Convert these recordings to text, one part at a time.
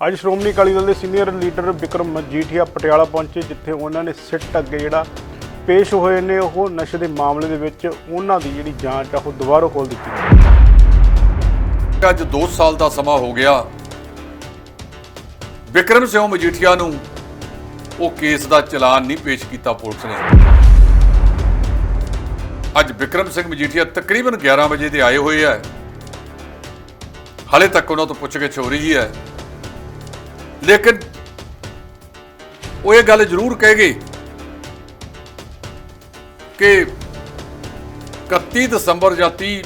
ਅੱਜ ਸ਼੍ਰੋਮਣੀ ਅਕਾਲੀ ਦਲ ਦੇ senior leader Vikram Majithia Patiala ਪਹੁੰਚੇ, ਜਿੱਥੇ ਉਹਨਾਂ ਨੇ ਸਿੱਟ ਅੱਗੇ ਜਿਹੜਾ ਪੇਸ਼ ਹੋਏ ਨੇ, ਉਹ ਨਸ਼ੇ ਦੇ ਮਾਮਲੇ ਦੇ ਵਿੱਚ ਉਹਨਾਂ ਦੀ ਜਿਹੜੀ ਜਾਂਚ ਆ, ਉਹ ਦੁਬਾਰਾ ਖੋਲ ਦਿੱਤੀ ਗਈ। ਅੱਜ 2 ਸਾਲ ਦਾ ਸਮਾਂ ਹੋ ਗਿਆ। ਵਿਕਰਮ ਸਿੰਘ ਮਜੀਠੀਆ ਨੂੰ ਉਹ ਕੇਸ ਦਾ ਚਲਾਨ ਨਹੀਂ ਪੇਸ਼ ਕੀਤਾ ਪੁਲਿਸ ਨੇ। ਅੱਜ ਵਿਕਰਮ ਸਿੰਘ ਮਜੀਠੀਆ ਤਕਰੀਬਨ 11 ਵਜੇ ਦੇ ਆਏ ਹੋਏ ਆ ਹਾਲੇ ਤੱਕ ਉਹਨਾਂ ਤੋਂ ਪੁੱਛਗਿੱਛ ਹੋ ਰਹੀ ਹੈ। ਲੇਕਿਨ ਉਹ ਇਹ ਗੱਲ ਜ਼ਰੂਰ ਕਹਿ ਗਏ ਕਿ 31 ਦਸੰਬਰ ਜਾਂ 30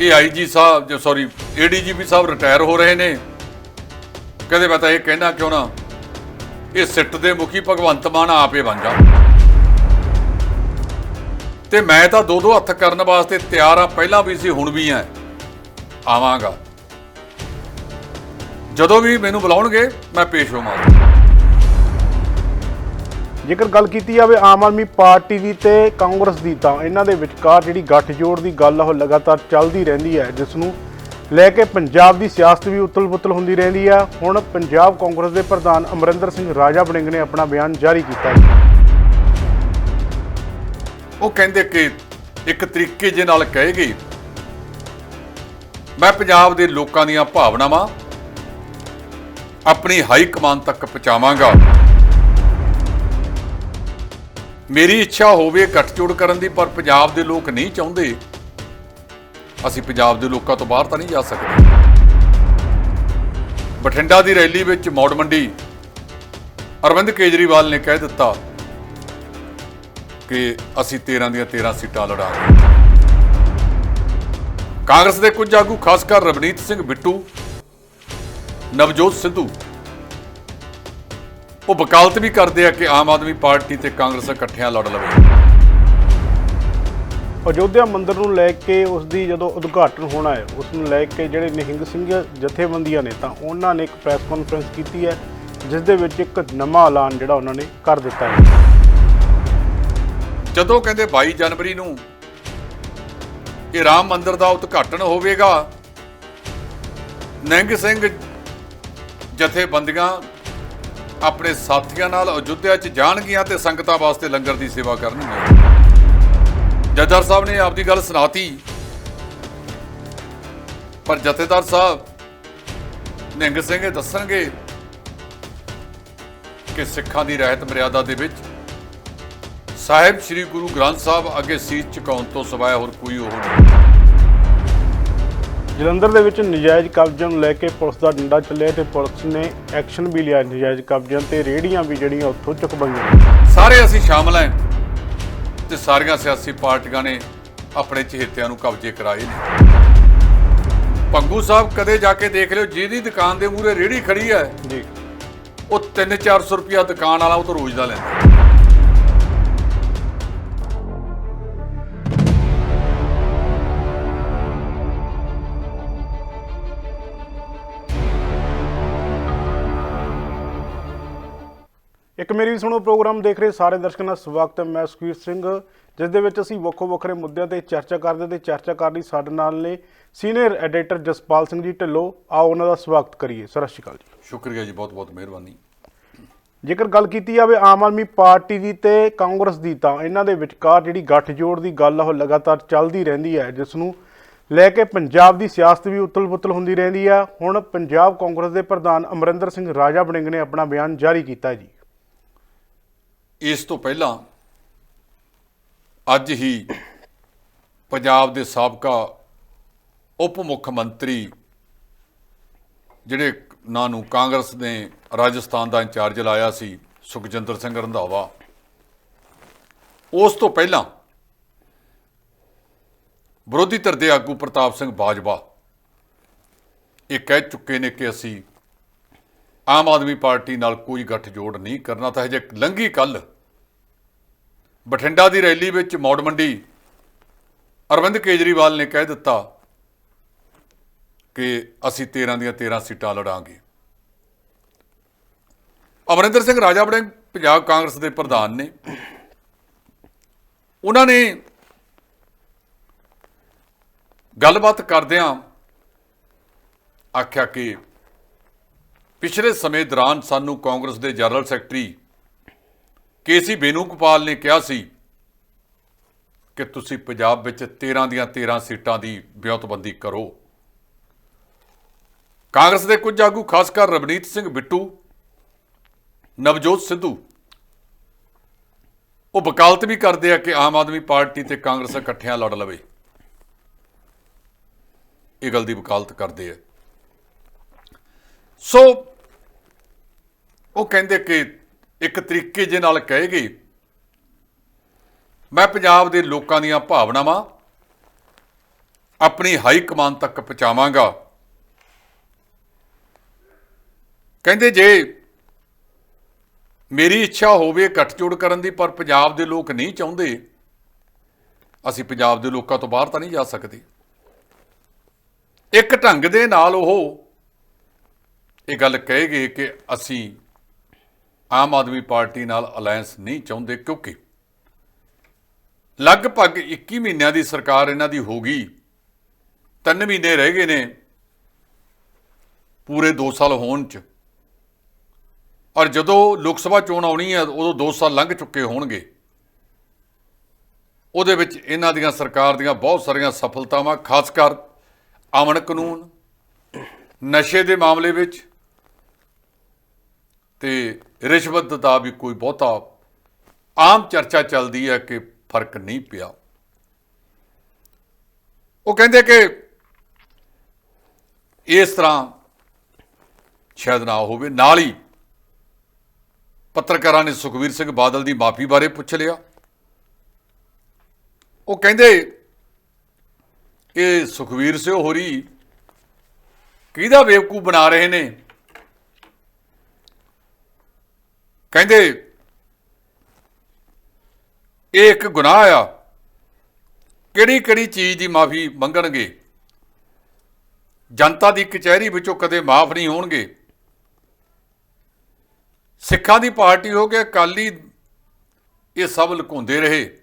ਇਹ ਆਈਜੀ ਸਾਹਿਬ ਜੋ ਸੌਰੀ ਏਡੀਜੀਪੀ ਸਾਹਿਬ ਰਿਟਾਇਰ ਹੋ ਰਹੇ ਨੇ। ਕਦੇ ਮੈਂ ਤਾਂ ਇਹ ਕਹਿਣਾ ਕਿਉਂ ਨਾ ਇਹ ਸਿੱਟ ਦੇ ਮੁਖੀ ਭਗਵੰਤ ਮਾਨ ਆਪੇ ਬਣ ਜਾ ਤੇ ਮੈਂ ਤਾਂ ਦੋ ਦੋ ਹੱਥ ਕਰਨ ਵਾਸਤੇ ਤਿਆਰ ਆ, ਪਹਿਲਾਂ ਵੀ ਸੀ, ਹੁਣ ਵੀ ਆ। ਆਵਾਂਗਾ। ਜਦੋਂ ਵੀ ਮੈਨੂੰ ਬੁਲਾਉਣਗੇ ਮੈਂ ਪੇਸ਼ ਹੋਵਾਂਗਾ ਜੇਕਰ ਗੱਲ ਕੀਤੀ ਜਾਵੇ ਆਮ ਆਦਮੀ ਪਾਰਟੀ ਦੀ ਤੇ ਕਾਂਗਰਸ ਦੀ ਤਾਂ ਇਹਨਾਂ ਦੇ ਵਿਚਕਾਰ ਜਿਹੜੀ ਗੱਠਜੋੜ ਦੀ ਗੱਲ ਉਹ ਲਗਾਤਾਰ ਚੱਲਦੀ ਰਹਿੰਦੀ ਹੈ ਜਿਸ ਨੂੰ ਲੈ ਕੇ ਪੰਜਾਬ ਦੀ ਸਿਆਸਤ ਵੀ ਉਤਲ-ਪੁਤਲ ਹੁੰਦੀ ਰਹਿੰਦੀ ਆ। ਹੁਣ ਪੰਜਾਬ ਕਾਂਗਰਸ ਦੇ ਪ੍ਰਧਾਨ ਅਮਰਿੰਦਰ ਸਿੰਘ ਰਾਜਾ ਵੜਿੰਗ ਨੇ ਆਪਣਾ ਬਿਆਨ ਜਾਰੀ ਕੀਤਾ। ਹੈ ਉਹ ਕਹਿੰਦੇ ਕਿ ਇੱਕ ਤਰੀਕੇ ਜੇ ਨਾਲ ਕਹੇ ਗਏ ਮੈਂ ਪੰਜਾਬ ਦੇ ਲੋਕਾਂ ਦੀਆਂ ਭਾਵਨਾਵਾਂ ਆਪਣੀ ਹਾਈ ਕਮਾਨ ਤੱਕ ਪਹੁੰਚਾਵਾਂਗਾ। ਮੇਰੀ ਇੱਛਾ ਹੋਵੇ ਗੱਠਜੋੜ ਕਰਨ ਦੀ, ਪਰ ਪੰਜਾਬ ਦੇ ਲੋਕ ਨਹੀਂ ਚਾਹੁੰਦੇ। ਅਸੀਂ ਪੰਜਾਬ ਦੇ ਲੋਕਾਂ ਤੋਂ ਬਾਹਰ ਤਾਂ ਨਹੀਂ ਜਾ ਸਕਦੇ। ਬਠਿੰਡਾ ਦੀ ਰੈਲੀ ਵਿੱਚ ਮੌੜ ਮੰਡੀ। ਅਰਵਿੰਦ ਕੇਜਰੀਵਾਲ ਨੇ ਕਹਿ ਦਿੱਤਾ ਕਿ ਅਸੀਂ 13 ਦੀਆਂ 13 ਸੀਟਾਂ ਲੜਾਂਗੇ ਕਾਂਗਰਸ ਦੇ ਕੁਝ ਆਗੂ, ਖਾਸ ਕਰ ਰਵਨੀਤ ਸਿੰਘ ਬਿੱਟੂ ਨਵਜੋਤ ਸਿੱਧੂ। ਉਹ ਵਕਾਲਤ ਵੀ ਕਰਦੇ ਆ ਕਿ ਆਮ ਆਦਮੀ ਪਾਰਟੀ ਤੇ ਕਾਂਗਰਸ ਇਕੱਠਿਆਂ ਲੜ ਲਵੇ। ਅਯੋਧਿਆ ਮੰਦਿਰ ਨੂੰ ਲੈ ਕੇ ਉਸ ਦੀ ਜਦੋਂ ਉਦਘਾਟਨ ਹੋਣਾ ਹੈ ਉਸ ਨੂੰ ਲੈ ਕੇ ਜਿਹੜੇ ਨਿਹੰਗ ਸਿੰਘ ਜਥੇਬੰਦੀਆਂ ਨੇ ਤਾਂ ਉਹਨਾਂ ਨੇ ਇੱਕ ਪ੍ਰੈਸ ਕਾਨਫਰੰਸ ਕੀਤੀ ਹੈ ਜਿਸ ਦੇ ਵਿੱਚ ਇੱਕ ਨਵਾਂ ਐਲਾਨ ਜਿਹੜਾ ਉਹਨਾਂ ਨੇ ਕਰ ਦਿੱਤਾ ਹੈ। ਜਦੋਂ ਕਹਿੰਦੇ 22 ਜਨਵਰੀ ਨੂੰ ਇਹ ਰਾਮ ਮੰਦਿਰ ਦਾ ਉਦਘਾਟਨ ਹੋਵੇਗਾ ਨਿਹੰਗ ਸਿੰਘ ਜਥੇਬੰਦੀਆਂ ਆਪਣੇ ਸਾਥੀਆਂ ਨਾਲ ਅਯੁੱਧਿਆ 'ਚ ਜਾਣਗੀਆਂ ਤੇ ਸੰਗਤਾਂ ਵਾਸਤੇ ਲੰਗਰ ਦੀ ਸੇਵਾ ਕਰਨਗੀਆਂ। ਜੱਜਰ ਸਾਹਿਬ ਨੇ ਆਪਦੀ ਗੱਲ ਸੁਣਾਤੀ। ਪਰ ਜਥੇਦਾਰ ਸਾਹਿਬ ਨਿੰਗ ਸਿੰਘ ਦੱਸਣਗੇ ਕਿ ਸਿੱਖਾਂ ਦੀ ਰਹਿਤ ਮਰਿਆਦਾ ਦੇ ਵਿੱਚ ਸਾਹਿਬ ਸ੍ਰੀ ਗੁਰੂ ਗ੍ਰੰਥ ਸਾਹਿਬ ਅੱਗੇ ਸੀਸ ਝੁਕਾਉਣ ਤੋਂ ਸਿਵਾਏ ਹੋਰ ਕੋਈ ਉਹ ਨਹੀਂ। ਜਲੰਧਰ ਦੇ ਵਿੱਚ ਨਜਾਇਜ਼ ਕਬਜ਼ਿਆਂ ਨੂੰ ਲੈ ਕੇ ਪੁਲਿਸ ਦਾ ਡੰਡਾ ਚੱਲਿਆ ਤੇ ਪੁਲਿਸ ਨੇ ਐਕਸ਼ਨ ਵੀ ਲਿਆ ਨਜਾਇਜ਼ ਕਬਜ਼ਿਆਂ ਤੇ ਰੇਹੜੀਆਂ ਵੀ ਜਿਹੜੀਆਂ ਉੱਥੋਂ ਚੁਕਵਾਈਆਂ। ਸਾਰੇ ਅਸੀਂ ਸ਼ਾਮਲ ਹਾਂ ਤੇ ਸਾਰੀਆਂ ਸਿਆਸੀ ਪਾਰਟੀਆਂ ਨੇ ਆਪਣੇ ਚਹੇਤਿਆਂ ਨੂੰ ਕਬਜ਼ੇ ਕਰਾਏ ਨੇ। ਪੰਗੂ ਸਾਹਿਬ ਕਦੇ ਜਾ ਕੇ ਦੇਖ ਲਿਓ ਜਿਹਦੀ ਦੁਕਾਨ ਦੇ ਮੂਹਰੇ ਰੇਹੜੀ ਖੜੀ ਹੈ ਜੀ। ਉਹ 3-400 ਰੁਪਿਆ ਦੁਕਾਨ ਵਾਲਾ ਉਹ ਤੋਂ ਰੋਜ਼ ਦਾ ਲੈਂਦਾ। ਇੱਕ ਮੇਰੀ ਵੀ ਸੁਣੋ ਪ੍ਰੋਗਰਾਮ ਦੇਖ ਰਹੇ ਸਾਰੇ ਦਰਸ਼ਕਾਂ ਦਾ ਸਵਾਗਤ ਹੈ। ਮੈਂ ਸੁਖੀਰ ਸਿੰਘ ਜਿਸ ਦੇ ਵਿੱਚ ਅਸੀਂ ਵੱਖੋ ਵੱਖਰੇ ਮੁੱਦਿਆਂ ਤੇ ਚਰਚਾ ਕਰਦੇ ਤੇ ਚਰਚਾ ਕਰਨ ਲਈ ਸਾਡੇ ਨਾਲ ਨੇ ਸੀਨੀਅਰ ਐਡੀਟਰ ਜਸਪਾਲ ਸਿੰਘ ਜੀ ਢਿੱਲੋਂ। ਆਓ ਉਹਨਾਂ ਦਾ ਸਵਾਗਤ ਕਰੀਏ। ਸਤਿ ਸ਼੍ਰੀ ਅਕਾਲ ਜੀ। ਸ਼ੁਕਰੀਆ ਜੀ ਬਹੁਤ ਬਹੁਤ ਮਿਹਰਬਾਨੀ। ਜੇਕਰ ਗੱਲ ਕੀਤੀ ਜਾਵੇ ਆਮ ਆਦਮੀ ਪਾਰਟੀ ਦੀ ਤੇ ਕਾਂਗਰਸ ਦੀ ਤਾਂ ਇਹਨਾਂ ਦੇ ਵਿਚਕਾਰ ਜਿਹੜੀ ਗੱਠਜੋੜ ਦੀ ਗੱਲ ਉਹ ਲਗਾਤਾਰ ਚੱਲਦੀ ਰਹਿੰਦੀ ਹੈ ਜਿਸ ਨੂੰ ਲੈ ਕੇ ਪੰਜਾਬ ਦੀ ਸਿਆਸਤ ਵੀ ਉਤਲ-ਪੁਤਲ ਹੁੰਦੀ ਰਹਿੰਦੀ ਆ। ਹੁਣ ਪੰਜਾਬ ਕਾਂਗਰਸ ਦੇ ਪ੍ਰਧਾਨ ਅਮਰਿੰਦਰ ਸਿੰਘ ਰਾਜਾ ਵੜਿੰਗ ਨੇ ਆਪਣਾ ਬਿਆਨ ਜਾਰੀ ਕੀਤਾ ਜੀ। ਇਸ ਤੋਂ ਪਹਿਲਾਂ ਅੱਜ ਹੀ ਪੰਜਾਬ ਦੇ ਸਾਬਕਾ ਉਪ ਮੁੱਖ ਮੰਤਰੀ ਜਿਹੜੇ ਨਾਂ ਨੂੰ ਕਾਂਗਰਸ ਨੇ ਰਾਜਸਥਾਨ ਦਾ ਇੰਚਾਰਜ ਲਾਇਆ ਸੀ, ਸੁਖਜਿੰਦਰ ਸਿੰਘ ਰੰਧਾਵਾ, ਉਸ ਤੋਂ ਪਹਿਲਾਂ ਵਿਰੋਧੀ ਧਿਰ ਦੇ ਆਗੂ ਪ੍ਰਤਾਪ ਸਿੰਘ ਬਾਜਵਾ ਇਹ ਕਹਿ ਚੁੱਕੇ ਨੇ ਕਿ ਅਸੀਂ ਆਮ ਆਦਮੀ ਪਾਰਟੀ ਨਾਲ ਕੋਈ ਗੱਠਜੋੜ ਨਹੀਂ ਕਰਨਾ ਤਾਂ ਹਜੇ ਲੰਘੀ ਕੱਲ। ਬਠਿੰਡਾ ਦੀ ਰੈਲੀ ਵਿੱਚ ਮੌੜ ਮੰਡੀ। ਅਰਵਿੰਦ ਕੇਜਰੀਵਾਲ ਨੇ ਕਹਿ ਦਿੱਤਾ ਕਿ ਅਸੀਂ 13 ਦੀਆਂ 13 ਸੀਟਾਂ ਲੜਾਂਗੇ। ਅਮਰਿੰਦਰ ਸਿੰਘ ਰਾਜਾ ਵੜਿੰਗ ਪੰਜਾਬ ਕਾਂਗਰਸ ਦੇ ਪ੍ਰਧਾਨ ਨੇ। ਉਹਨਾਂ ਨੇ ਗੱਲਬਾਤ ਕਰਦਿਆਂ ਆਖਿਆ ਕਿ ਪਿਛਲੇ ਸਮੇਂ ਦੌਰਾਨ ਸਾਨੂੰ ਕਾਂਗਰਸ ਦੇ ਜਨਰਲ ਸੈਕਟਰੀ ਕੇਸੀ ਬੇਨੂਗੋਪਾਲ ਨੇ ਕਿਹਾ ਸੀ ਕਿ ਤੁਸੀਂ ਪੰਜਾਬ ਵਿੱਚ 13 ਦੀਆਂ 13 ਸੀਟਾਂ ਦੀ ਵਿਉਂਤਬੰਦੀ ਕਰੋ। ਕਾਂਗਰਸ ਦੇ ਕੁਝ ਆਗੂ, ਖਾਸ ਕਰ ਰਵਨੀਤ ਸਿੰਘ ਬਿੱਟੂ, ਨਵਜੋਤ ਸਿੱਧੂ, ਉਹ ਵਕਾਲਤ ਵੀ ਕਰਦੇ ਆ ਕਿ ਆਮ ਆਦਮੀ ਪਾਰਟੀ ਤੇ ਕਾਂਗਰਸ ਇਕੱਠਿਆਂ ਲੜ ਲਵੇ। ਇਹ ਗੱਲ ਦੀ ਵਕਾਲਤ ਕਰਦੇ ਆ। ਸੋ ਉਹ ਕਹਿੰਦੇ ਕਿ ਇੱਕ ਤਰੀਕੇ ਜੇ ਨਾਲ ਕਹੇਗੀ ਮੈਂ ਪੰਜਾਬ ਦੇ ਲੋਕਾਂ ਦੀਆਂ ਭਾਵਨਾਵਾਂ ਆਪਣੀ ਹਾਈ ਕਮਾਨ ਤੱਕ ਪਹੁੰਚਾਵਾਂਗਾ। ਕਹਿੰਦੇ ਜੇ ਮੇਰੀ ਇੱਛਾ ਹੋਵੇ ਗੱਠਜੋੜ ਕਰਨ ਦੀ, ਪਰ ਪੰਜਾਬ ਦੇ ਲੋਕ ਨਹੀਂ ਚਾਹੁੰਦੇ, ਅਸੀਂ ਪੰਜਾਬ ਦੇ ਲੋਕਾਂ ਤੋਂ ਬਾਹਰ ਤਾਂ ਨਹੀਂ ਜਾ ਸਕਦੇ। ਇੱਕ ਢੰਗ ਦੇ ਨਾਲ ਉਹ ਇਹ ਗੱਲ ਕਹੇਗੀ ਕਿ ਅਸੀਂ ਆਮ ਆਦਮੀ ਪਾਰਟੀ ਨਾਲ ਅਲਾਈਅੰਸ ਨਹੀਂ ਚਾਹੁੰਦੇ ਕਿਉਂਕਿ ਲਗਭਗ 21 ਮਹੀਨਿਆਂ ਦੀ ਸਰਕਾਰ ਇਹਨਾਂ ਦੀ ਹੋ ਗਈ। ਤਿੰਨ ਮਹੀਨੇ ਰਹਿ ਗਏ ਨੇ। ਪੂਰੇ 2 ਸਾਲ ਹੋਣ ਚ। ਔਰ ਜਦੋਂ ਲੋਕ ਸਭਾ ਚੋਣ ਆਉਣੀ ਹੈ, ਉਦੋਂ 2 ਸਾਲ ਲੰਘ ਚੁੱਕੇ ਹੋਣਗੇ। ਉਹਦੇ ਵਿੱਚ ਇਹਨਾਂ ਦੀਆਂ ਸਰਕਾਰ ਦੀਆਂ ਬਹੁਤ ਸਾਰੀਆਂ ਸਫਲਤਾਵਾਂ, ਖਾਸ ਕਰ ਅਮਨ ਕਾਨੂੰਨ, ਨਸ਼ੇ ਦੇ ਮਾਮਲੇ ਵਿੱਚ ਤੇ ਰਿਸ਼ਵਤ ਦਾ ਵੀ ਕੋਈ ਬਹੁਤਾ ਆਮ ਚਰਚਾ ਚੱਲਦੀ ਹੈ ਕਿ ਫ਼ਰਕ ਨਹੀਂ ਪਿਆ। ਉਹ ਕਹਿੰਦੇ ਕਿ ਇਸ ਤਰ੍ਹਾਂ ਸ਼ਾਇਦ ਨਾ ਹੋਵੇ। ਨਾਲ ਹੀ ਪੱਤਰਕਾਰਾਂ ਨੇ ਸੁਖਵੀਰ ਸਿੰਘ ਬਾਦਲ ਦੀ ਮਾਫੀ ਬਾਰੇ ਪੁੱਛ ਲਿਆ। ਉਹ ਕਹਿੰਦੇ ਇਹ ਸੁਖਵੀਰ ਸਿੰਘ ਹੋਰੀ ਕਿਹਦਾ ਬੇਵਕੂਫ ਬਣਾ ਰਹੇ ਨੇ? ਕਹਿੰਦੇ, ਇਹ ਇੱਕ ਗੁਨਾਹ ਆ। ਕਿਹੜੀ ਕਿਹੜੀ ਚੀਜ਼ ਦੀ ਮਾਫੀ ਮੰਗਣਗੇ? ਜਨਤਾ ਦੀ ਕਚਹਿਰੀ ਵਿੱਚੋਂ ਕਦੇ ਮਾਫ ਨਹੀਂ ਹੋਣਗੇ। ਸਿੱਖਾਂ ਦੀ ਪਾਰਟੀ ਹੋ ਕੇ ਅਕਾਲੀ ਇਹ ਸਭ ਲੁਕਾਉਂਦੇ ਰਹੇ।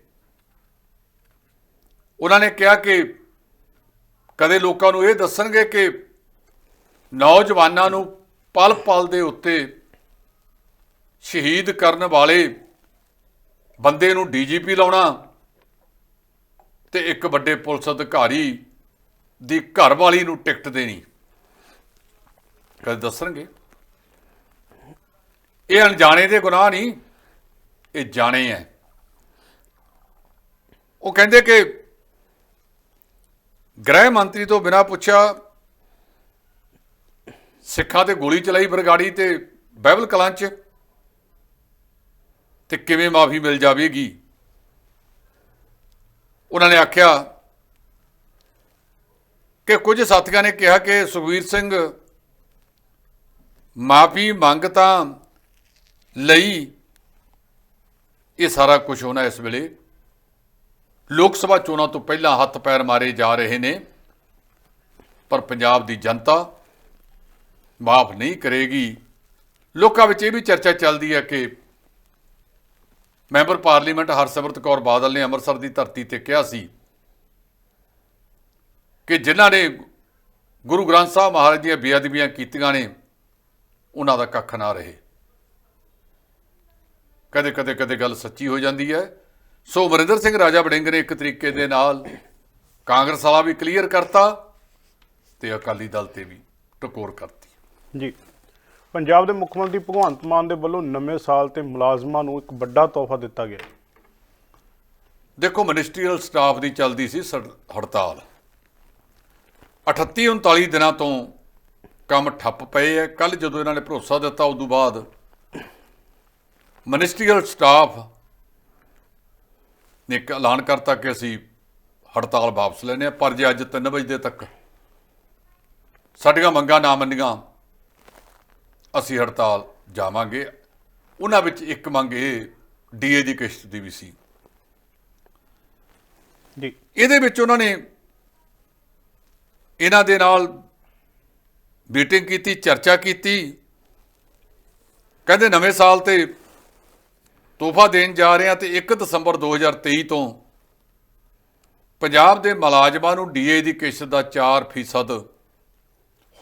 ਉਹਨਾਂ ਨੇ ਕਿਹਾ ਕਿ ਕਦੇ ਲੋਕਾਂ ਨੂੰ ਇਹ ਦੱਸਣਗੇ ਕਿ ਨੌਜਵਾਨਾਂ ਨੂੰ ਪਲ ਪਲ ਦੇ ਉੱਤੇ ਸ਼ਹੀਦ ਕਰਨ ਵਾਲੇ ਬੰਦੇ ਨੂੰ ਡੀਜੀਪੀ ਲਾਉਣਾ ਤੇ ਇੱਕ ਵੱਡੇ ਪੁਲਿਸ ਅਧਿਕਾਰੀ ਦੀ ਘਰ ਵਾਲੀ ਨੂੰ ਟਿਕਟ ਦੇਣੀ। ਕਦੇ ਦੱਸਣਗੇ? ਇਹ ਅਣਜਾਣੇ ਦੇ ਗੁਨਾਹ ਨਹੀਂ, ਇਹ ਜਾਣੇ ਹੈ ਉਹ ਕਹਿੰਦੇ ਕਿ ਗ੍ਰਹਿ ਮੰਤਰੀ ਤੋਂ ਬਿਨਾਂ ਪੁੱਛਿਆ, ਸਿੱਖਾਂ ਤੇ ਗੋਲੀ ਚਲਾਈ ਬਰਗਾੜੀ ਤੇ ਬਾਈਬਲ ਕਲਾਂ 'ਚ ਤੇ ਕਿਵੇਂ ਮਾਫੀ ਮਿਲ ਜਾਵੇਗੀ? ਉਹਨਾਂ ਨੇ ਆਖਿਆ ਕਿ ਕੁਝ ਸਾਥੀਆਂ ਨੇ ਕਿਹਾ ਕਿ ਸੁਖਵੀਰ ਸਿੰਘ, ਮਾਫੀ ਮੰਗ ਤਾਂ ਲਈ, ਇਹ ਸਾਰਾ ਕੁਝ ਹੋਣਾ ਇਸ ਵੇਲੇ ਲੋਕ ਸਭਾ ਚੋਣਾਂ ਤੋਂ ਪਹਿਲਾਂ ਹੱਥ ਪੈਰ ਮਾਰੇ ਜਾ ਰਹੇ ਨੇ, ਪਰ ਪੰਜਾਬ ਦੀ ਜਨਤਾ ਮਾਫ ਨਹੀਂ ਕਰੇਗੀ। ਲੋਕਾਂ ਵਿੱਚ ਇਹ ਵੀ ਚਰਚਾ ਚੱਲਦੀ ਹੈ ਕਿ ਮੈਂਬਰ ਪਾਰਲੀਮੈਂਟ ਹਰਸਿਮਰਤ ਕੌਰ ਬਾਦਲ ਨੇ ਅੰਮ੍ਰਿਤਸਰ ਦੀ ਧਰਤੀ ਤੇ ਕਿਹਾ ਸੀ ਕਿ ਜਿਨ੍ਹਾਂ ਨੇ ਗੁਰੂ ਗ੍ਰੰਥ ਸਾਹਿਬ ਮਹਾਰਾਜ ਦੀਆਂ ਬੇਅਦਬੀਆਂ ਕੀਤੀਆਂ ਨੇ, ਉਹਨਾਂ ਦਾ ਕੱਖ ਨਾ ਰਹੇ। ਕਦੇ ਕਦੇ ਕਦੇ ਗੱਲ ਸੱਚੀ ਹੋ ਜਾਂਦੀ ਹੈ। ਸੋ ਅਮਰਿੰਦਰ ਸਿੰਘ ਰਾਜਾ ਵੜਿੰਗ ਨੇ ਇੱਕ ਤਰੀਕੇ ਦੇ ਨਾਲ ਕਾਂਗਰਸ ਵਾਲਾ ਵੀ ਕਲੀਅਰ ਕਰਤਾ ਤੇ ਅਕਾਲੀ ਦਲ ਤੇ ਵੀ ਟਕੋਰ ਕਰਤੀ। ਜੀ। ਪੰਜਾਬ ਦੇ ਮੁੱਖ ਮੰਤਰੀ ਭਗਵੰਤ ਮਾਨ ਦੇ ਵੱਲੋਂ ਨਵੇਂ ਸਾਲ ਤੇ ਮੁਲਾਜ਼ਮਾਂ ਨੂੰ ਇੱਕ ਵੱਡਾ ਤੋਹਫਾ ਦਿੱਤਾ ਗਿਆ। ਦੇਖੋ ਮਿਨਿਸਟਰੀਅਲ ਸਟਾਫ ਦੀ ਚੱਲਦੀ ਸੀ ਸੜ- ਹੜਤਾਲ। 38 39 ਦਿਨਾਂ ਤੋਂ ਕੰਮ ਠੱਪ ਪਏ ਹੈ ਕੱਲ ਜਦੋਂ ਇਹਨਾਂ ਨੇ ਭਰੋਸਾ ਦਿੱਤਾ ਉਸ ਤੋਂ ਬਾਅਦ ਮਿਨਿਸਟਰੀਅਲ ਸਟਾਫ ਨੇ ਇੱਕ ਐਲਾਨ ਕਰਤਾ ਕਿ ਅਸੀਂ ਹੜਤਾਲ ਵਾਪਸ ਲੈਨੇ ਆ ਪਰ ਜੇ ਅੱਜ 3 ਵਜੇ ਤੱਕ ਸਾਡੀਆਂ ਮੰਗਾਂ ਨਾ ਮੰਨੀਆਂ ਅਸੀਂ ਹੜਤਾਲ ਜਾਵਾਂਗੇ। ਉਹਨਾਂ ਵਿੱਚ ਇੱਕ ਮੰਗ ਇਹ ਡੀਏ ਦੀ ਕਿਸ਼ਤ ਦੀ ਵੀ ਸੀ। ਜੀ। ਇਹਦੇ ਵਿੱਚ ਉਹਨਾਂ ਨੇ ਇਹਨਾਂ ਦੇ ਨਾਲ ਮੀਟਿੰਗ ਕੀਤੀ ਚਰਚਾ ਕੀਤੀ। ਕਹਿੰਦੇ ਨਵੇਂ ਸਾਲ ਤੇ ਤੋਹਫਾ ਦੇਣ ਜਾ ਰਹੇ ਆ ਤੇ 1 ਦਸੰਬਰ 2023 ਤੋਂ ਪੰਜਾਬ ਦੇ ਮੁਲਾਜ਼ਮਾਂ ਨੂੰ ਡੀਏ ਦੀ ਕਿਸ਼ਤ ਦਾ 4%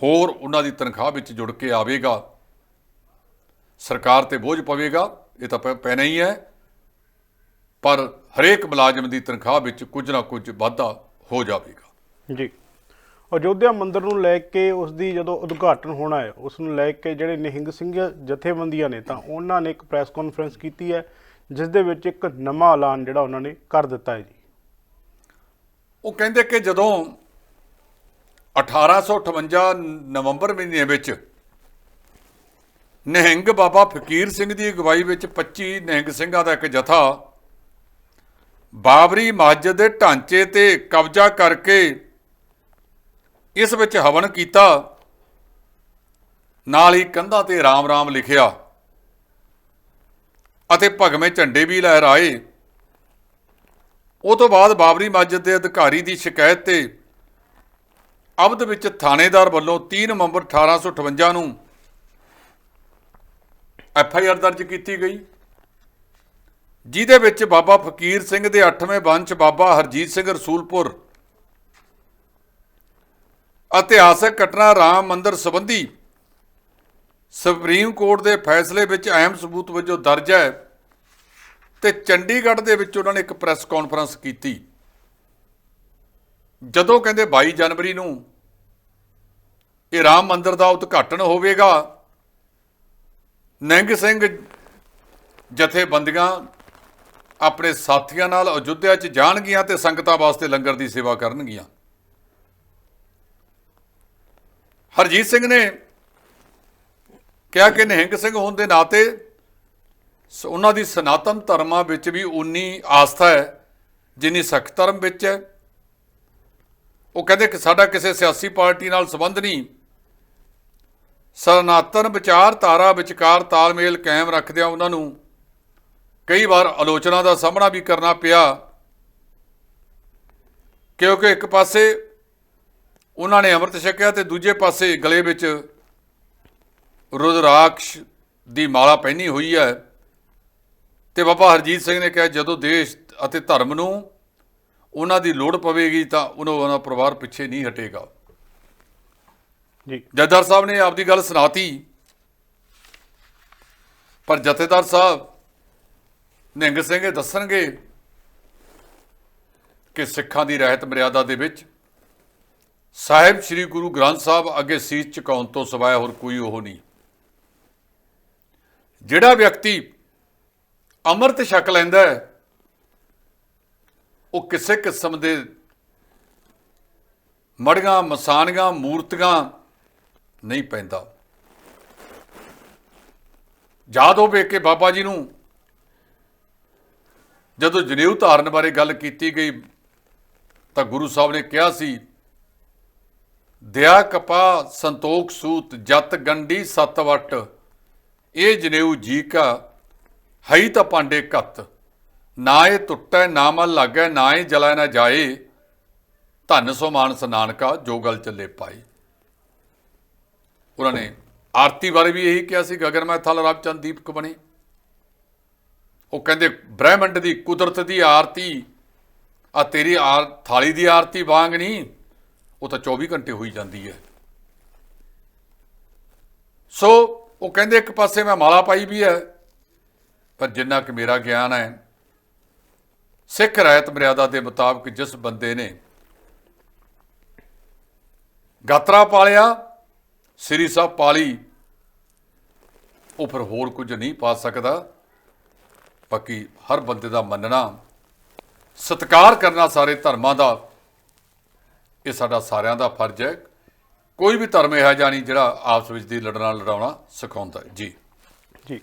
ਹੋਰ ਉਹਨਾਂ ਦੀ ਤਨਖਾਹ ਵਿੱਚ ਜੁੜ ਕੇ ਆਵੇਗਾ। ਸਰਕਾਰ ਤੇ ਬੋਝ ਪਵੇਗਾ ਇਹ ਤਾਂ ਪੈਣਾ ਹੀ ਹੈ। ਪਰ ਹਰੇਕ ਮੁਲਾਜ਼ਮ ਦੀ ਤਨਖਾਹ ਵਿੱਚ ਕੁਝ ਨਾ ਕੁਝ ਵਾਧਾ ਹੋ ਜਾਵੇਗਾ। ਜੀ। ਅਯੋਧਿਆ ਮੰਦਿਰ ਨੂੰ ਲੈ ਕੇ ਉਸ ਦੀ ਜਦੋਂ ਉਦਘਾਟਨ ਹੋਣਾ ਹੈ ਉਸ ਨੂੰ ਲੈ ਕੇ ਜਿਹੜੇ ਨਿਹੰਗ ਸਿੰਘ ਜਥੇਬੰਦੀਆਂ ਨੇ ਤਾਂ ਉਹਨਾਂ ਨੇ ਇੱਕ ਪ੍ਰੈਸ ਕਾਨਫਰੰਸ ਕੀਤੀ ਹੈ ਜਿਸ ਦੇ ਵਿੱਚ ਇੱਕ ਨਵਾਂ ਐਲਾਨ ਜਿਹੜਾ ਉਹਨਾਂ ਨੇ ਕਰ ਦਿੱਤਾ ਹੈ ਜੀ। ਉਹ ਕਹਿੰਦੇ ਕਿ ਜਦੋਂ 1858 ਨਵੰਬਰ ਮਹੀਨੇ ਵਿੱਚ ਨਿਹੰਗ ਬਾਬਾ ਫਕੀਰ ਸਿੰਘ ਦੀ ਅਗਵਾਈ ਵਿੱਚ 25 ਨਿਹੰਗ ਸਿੰਘਾਂ ਦਾ ਇੱਕ ਜਥਾ ਬਾਬਰੀ ਮਸਜਿਦ ਦੇ ਢਾਂਚੇ ਤੇ ਕਬਜ਼ਾ ਕਰਕੇ ਇਸ ਵਿੱਚ ਹਵਨ ਕੀਤਾ, ਨਾਲ ਹੀ ਕੰਧਾਂ ਤੇ ਰਾਮ ਰਾਮ ਲਿਖਿਆ ਅਤੇ ਭਗਵੇਂ ਝੰਡੇ ਵੀ ਲਹਿਰਾਏ। ਉਹ ਤੋਂ ਬਾਅਦ ਬਾਬਰੀ ਮਸਜਿਦ ਦੇ ਅਧਿਕਾਰੀ ਦੀ ਸ਼ਿਕਾਇਤ ਤੇ ਅਬਦ ਵਿੱਚ ਥਾਣੇਦਾਰ ਵੱਲੋਂ 3 ਨਵੰਬਰ 1858 ਨੂੰ ਐਫ ਆਈ ਆਰ ਦਰਜ ਕੀਤੀ ਗਈ। ਜਿਹਦੇ ਵਿੱਚ ਬਾਬਾ ਫਕੀਰ ਸਿੰਘ ਦੇ 8ਵੇਂ ਵੰਸ਼ ਬਾਬਾ ਹਰਜੀਤ ਸਿੰਘ ਰਸੂਲਪੁਰ ਇਤਿਹਾਸਕ ਘਟਨਾ ਰਾਮ ਮੰਦਰ ਸੰਬੰਧੀ ਸੁਪਰੀਮ ਕੋਰਟ ਦੇ ਫੈਸਲੇ ਵਿੱਚ ਅਹਿਮ ਸਬੂਤ ਵਜੋਂ ਦਰਜ ਹੈ ਤੇ ਚੰਡੀਗੜ੍ਹ ਦੇ ਵਿੱਚ ਉਹਨਾਂ ਨੇ ਇੱਕ ਪ੍ਰੈਸ ਕਾਨਫਰੰਸ ਕੀਤੀ। ਜਦੋਂ ਕਹਿੰਦੇ 22 ਜਨਵਰੀ ਨੂੰ ਇਹ ਰਾਮ ਮੰਦਰ ਦਾ ਉਦਘਾਟਨ ਹੋਵੇਗਾ ਨਿਹੰਗ ਸਿੰਘ ਜਥੇਬੰਦੀਆਂ ਆਪਣੇ ਸਾਥੀਆਂ ਨਾਲ ਅਯੁੱਧਿਆ 'ਚ ਜਾਣਗੀਆਂ ਤੇ ਸੰਗਤਾਂ ਵਾਸਤੇ ਲੰਗਰ ਦੀ ਸੇਵਾ ਕਰਨਗੀਆਂ। ਹਰਜੀਤ ਸਿੰਘ ਨੇ ਕਿਹਾ ਕਿ ਨਿਹੰਗ ਸਿੰਘ ਹੋਣ ਦੇ ਨਾਤੇ ਸ- ਉਹਨਾਂ ਦੀ ਸਨਾਤਨ ਧਰਮਾਂ ਵਿੱਚ ਵੀ ਉਨੀ ਆਸਥਾ ਹੈ ਜਿੰਨੀ ਸਿੱਖ ਧਰਮ ਵਿੱਚ ਹੈ। ਉਹ ਕਹਿੰਦੇ ਕਿ ਸਾਡਾ ਕਿਸੇ ਸਿਆਸੀ ਪਾਰਟੀ ਨਾਲ ਸੰਬੰਧ ਨਹੀਂ। ਸਨਾਤਨ ਵਿਚਾਰਧਾਰਾ ਵਿਚਕਾਰ ਤਾਲਮੇਲ ਕਾਇਮ ਰੱਖਦਿਆਂ ਉਹਨਾਂ ਨੂੰ ਕਈ ਵਾਰ ਆਲੋਚਨਾ ਦਾ ਸਾਹਮਣਾ ਵੀ ਕਰਨਾ ਪਿਆ। ਕਿਉਂਕਿ ਇੱਕ ਪਾਸੇ ਉਹਨਾਂ ਨੇ ਅੰਮ੍ਰਿਤ ਛਕਿਆ ਤੇ ਦੂਜੇ ਪਾਸੇ ਗਲੇ ਵਿੱਚ ਰੁਦਰਾਕਸ਼ ਦੀ ਮਾਲਾ ਪਹਿਨੀ ਹੋਈ ਹੈ। ਤੇ ਬਾਬਾ ਹਰਜੀਤ ਸਿੰਘ ਨੇ ਕਿਹਾ, ਜਦੋਂ ਦੇਸ਼ ਅਤੇ ਧਰਮ ਨੂੰ ਉਹਨਾਂ ਦੀ ਲੋੜ ਪਵੇਗੀ ਤਾਂ ਉਹਨੂੰ ਉਹਨਾਂ ਦਾ ਪਰਿਵਾਰ ਪਿੱਛੇ ਨਹੀਂ ਹਟੇਗਾ। ਜੀ। ਜੱਜਦਾਰ ਸਾਹਿਬ ਨੇ ਆਪਦੀ ਗੱਲ ਸੁਣਾਤੀ। ਪਰ ਜਥੇਦਾਰ ਸਾਹਿਬ ਨਿੰਗ ਸਿੰਘ ਇਹ ਦੱਸਣਗੇ ਕਿ ਸਿੱਖਾਂ ਦੀ ਰਹਿਤ ਮਰਿਆਦਾ ਦੇ ਵਿੱਚ ਸਾਹਿਬ ਸ੍ਰੀ ਗੁਰੂ ਗ੍ਰੰਥ ਸਾਹਿਬ ਅੱਗੇ ਸੀਸ ਝੁਕਾਉਣ ਤੋਂ ਸਿਵਾਏ ਹੋਰ ਕੋਈ ਉਹ ਨਹੀਂ। ਜਿਹੜਾ ਵਿਅਕਤੀ ਅੰਮ੍ਰਿਤ ਛਕ ਲੈਂਦਾ ਹੈ, ਉਹ ਕਿਸੇ ਕਿਸਮ ਦੇ ਮੜੀਆਂ ਮਸਾਨੀਆਂ ਮੂਰਤੀਆਂ ਨਹੀਂ ਪੈਂਦਾ। ਯਾਦ ਹੋਵੇ ਕਿ ਬਾਬਾ ਜੀ ਨੂੰ ਜਦੋਂ ਜਨੇਊ ਧਾਰਨ ਬਾਰੇ ਗੱਲ ਕੀਤੀ ਗਈ, ਤਾਂ ਗੁਰੂ ਸਾਹਿਬ ਨੇ ਕਿਹਾ ਸੀ, ਦਿਆ ਕਪਾ ਸੰਤੋਖ ਸੂਤ ਜਤ ਗੰਡੀ ਸਤ ਵਟ, ਇਹ ਜਨੇਊ ਜੀ ਕਾ ਹਈ ਤਾਂ ਪਾਂਡੇ ਘੱਤ, ਨਾ ਇਹ ਟੁੱਟੈ, ਨਾ ਮਲ ਲੱਗੈ, ਨਾ ਇਹ ਜਲੈ ਨਾ ਜਾਏ, ਧੰਨ ਸੋ ਮਾਨਸ ਨਾਨਕਾ ਜੋ ਗਲ ਚੱਲੇ ਪਾਈ ਉਹਨਾਂ ਨੇ ਆਰਤੀ ਬਾਰੇ ਵੀ ਇਹੀ ਕਿਹਾ ਸੀ ਗਗਨ ਮੈਂ ਥਲ ਰੱਬ ਚੰਦ ਦੀਪਕ ਬਣੇ, ਉਹ ਕਹਿੰਦੇ ਬ੍ਰਹਿਮੰਡ ਦੀ ਕੁਦਰਤ ਦੀ ਆਰਤੀ ਆ ਤੇਰੀ ਆਰ, ਥਾਲੀ ਦੀ ਆਰਤੀ ਵਾਂਗ ਨਹੀਂ ਉਹ ਤਾਂ 24 ਘੰਟੇ ਹੋਈ ਜਾਂਦੀ ਹੈ। ਸੋ ਉਹ ਕਹਿੰਦੇ ਇੱਕ ਪਾਸੇ ਮੈਂ ਮਾਲਾ ਪਾਈ ਵੀ ਹੈ, ਪਰ ਜਿੰਨਾ ਕਿ ਮੇਰਾ ਗਿਆਨ ਹੈ, ਸਿੱਖ ਰਾਇਤ ਮਰਿਆਦਾ ਦੇ ਮੁਤਾਬਕ ਜਿਸ ਬੰਦੇ ਨੇ ਗਾਤਰਾ ਪਾਲਿਆ ਸ੍ਰੀ ਸਾਹਿਬ ਪਾਲੀ। ਉਹ ਫਿਰ ਹੋਰ ਕੁਝ ਨਹੀਂ ਪਾ ਸਕਦਾ। ਬਾਕੀ ਹਰ ਬੰਦੇ ਦਾ ਮੰਨਣਾ, ਸਤਿਕਾਰ ਕਰਨਾ ਸਾਰੇ ਧਰਮਾਂ ਦਾ, ਇਹ ਸਾਡਾ ਸਾਰਿਆਂ ਦਾ ਫਰਜ਼ ਹੈ। ਕੋਈ ਵੀ ਧਰਮ ਇਹੋ ਜਿਹਾ ਨਹੀਂ ਜਿਹੜਾ ਆਪਸ ਵਿੱਚ ਦੀ ਲੜਨਾ, ਲੜਾਉਣਾ ਸਿਖਾਉਂਦਾ ਜੀ। ਜੀ।